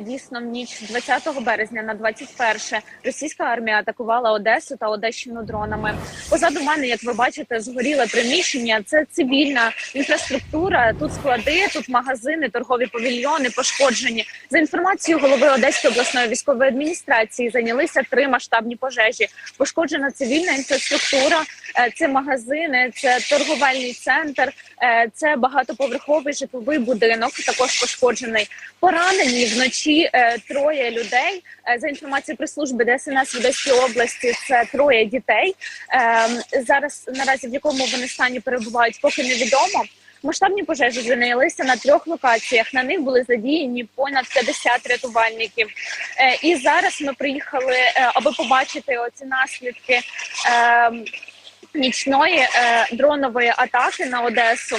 Дійсно, в ніч 20 березня на 21 російська армія атакувала Одесу та Одещину дронами. Позаду мене, як ви бачите, згоріле приміщення. Це цивільна інфраструктура. Тут склади, тут магазини, торгові павільйони пошкоджені. За інформацією голови Одеської обласної військової адміністрації, зайнялися три масштабні пожежі. Пошкоджена цивільна інфраструктура, це магазини, це торговельний центр, е, це багатоповерховий житловий будинок. Також пошкоджений. Поранені вночі е, троє людей. Е, За інформацією прес-служби ДСНС в Одеській області, це троє дітей. Е, Зараз наразі в якому вони стані перебувають, поки невідомо. Масштабні пожежі зайнялися на трьох локаціях. На них були задіяні понад 50 рятувальників. Е, І зараз ми приїхали, е, аби побачити оці наслідки е, нічної е, дронової атаки на Одесу.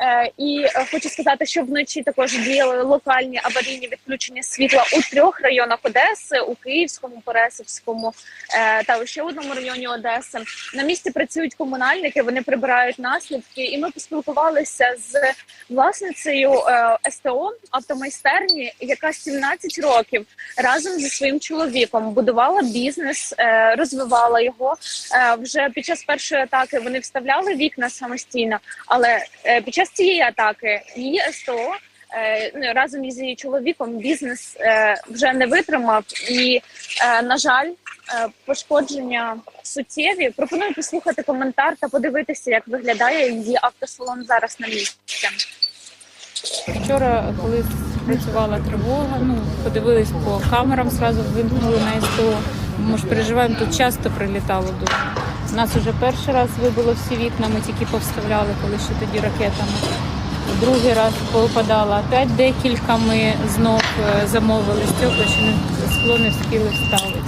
Е, І е, хочу сказати, що вночі також діяли локальні аварійні відключення світла у трьох районах Одеси: у Київському, Пересипському е, та ще одному районі Одеси. На місці працюють комунальники, вони прибирають наслідки. І ми поспілкувалися з власницею СТО автомайстерні, яка 17 років разом зі своїм чоловіком будувала бізнес, розвивала його. Вже під час першої атаки вони вставляли вікна самостійно, але під час цієї атаки її СТО е, ну, разом із її чоловіком бізнес е, вже не витримав, і е, на жаль, пошкодження суттєві. Пропоную послухати коментар та подивитися, як виглядає її автосалон зараз на місці. Вчора, коли працювала тривога, ну подивились по камерам, зразу вимкнули на СТО. Ми ж переживаємо, тут часто прилітало дуже. У нас вже перший раз вибило всі вікна, ми тільки повставляли, коли ще тоді ракетами. Другий раз попадало, опять декілька ми знов е, замовили стекла, що не скло не встигли вставити.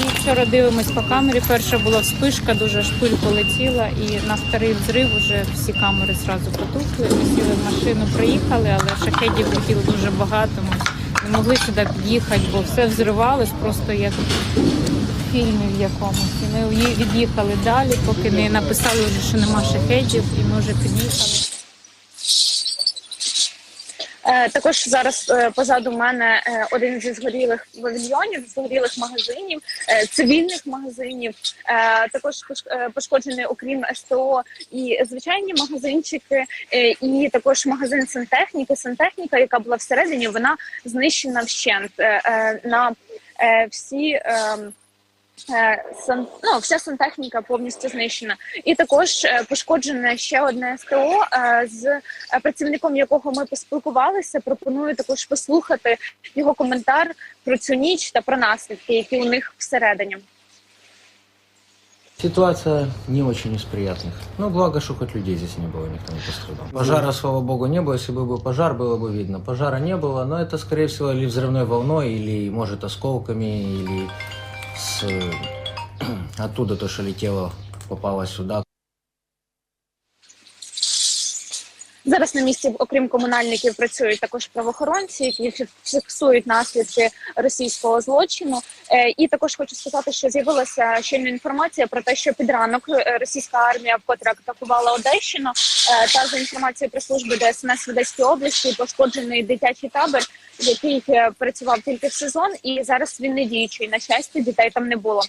І вчора дивимось по камері. Перша була вспишка, дуже шпиль полетіла, і на вторий взрив вже всі камери зразу потухли. Ми сіли в машину, приїхали, але шахедів летіло дуже багато. Ми не могли сюди під'їхати, бо все взривалось просто як фільмі в якомусь. І ми від'їхали далі, поки не написали вже, що нема шахедів, і ми вже під'їхали. Е, Також зараз е, позаду мене е, один зі згорілих павільйонів, згорілих магазинів, цивільних магазинів. Також пош- пошкоджений, окрім СТО, і звичайні магазинчики, і також магазин сантехніки. Сантехніка, яка була всередині, вона знищена вщент на всі. ем, е, сан, ну, вся сантехніка повністю знищена. І також е, пошкоджене ще одне СТО, е, з е, працівником якого ми поспілкувалися. Пропоную також послухати його коментар про цю ніч та про наслідки, які у них всередині. Ситуация не очень из приятных. Но благо, что хоть людей здесь не было, никто не пострадал. Пожара, слава богу, не было. Если бы был пожар, было бы видно. Пожара не было, но это, скорее всего, или взрывной волной, или, может, осколками, или с... оттуда то, что летело, попало сюда. Зараз на місці, окрім комунальників, працюють також правоохоронці, які фіксують наслідки російського злочину. Е, І також хочу сказати, що з'явилася щойно інформація про те, що під ранок е, російська армія вкотре атакувала Одещину. Е, Та за інформацією прес-служби ДСНС в Одеській області пошкоджений дитячий табір, який працював тільки в сезон, і зараз він не діючий. На щастя, дітей там не було.